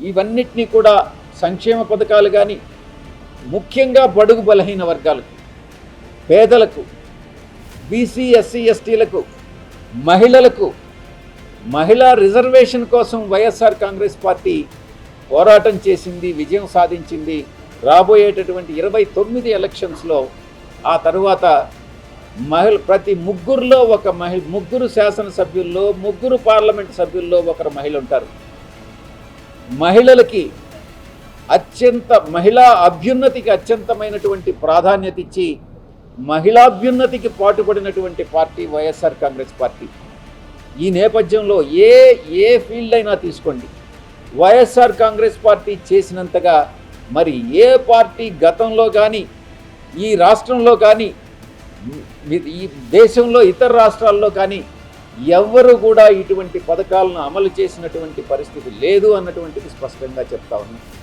ఇవన్నిటినీ కూడా సంక్షేమ పథకాలు కానీ ముఖ్యంగా బడుగు బలహీన వర్గాలకు పేదలకు బీసీ ఎస్సీ ఎస్టీలకు మహిళలకు మహిళా రిజర్వేషన్ కోసం వైఎస్ఆర్ కాంగ్రెస్ పార్టీ పోరాటం చేసింది విజయం సాధించింది. రాబోయేటటువంటి ఇరవై తొమ్మిది ఎలక్షన్స్లో ఆ తరువాత మహిళ ప్రతి ముగ్గురులో ఒక మహిళ ముగ్గురు శాసనసభ్యుల్లో ముగ్గురు పార్లమెంట్ సభ్యుల్లో ఒకరు మహిళ ఉంటారు. మహిళలకి అత్యంత మహిళా అభ్యున్నతికి అత్యంతమైనటువంటి ప్రాధాన్యత ఇచ్చి మహిళాభ్యున్నతికి పాటుపడినటువంటి పార్టీ వైఎస్ఆర్ కాంగ్రెస్ పార్టీ. ఈ నేపథ్యంలో ఏ ఏ ఫీల్డ్ అయినా తీసుకోండి. వైఎస్ఆర్ కాంగ్రెస్ పార్టీ చేసినంతగా మరి ఏ పార్టీ గతంలో కానీ ఈ రాష్ట్రంలో కానీ ఈ దేశంలో ఇతర రాష్ట్రాల్లో కానీ ఎవ్వరు కూడా ఇటువంటి పథకాలను అమలు చేసినటువంటి పరిస్థితి లేదు అన్నటువంటిది స్పష్టంగా చెప్తా ఉన్నాను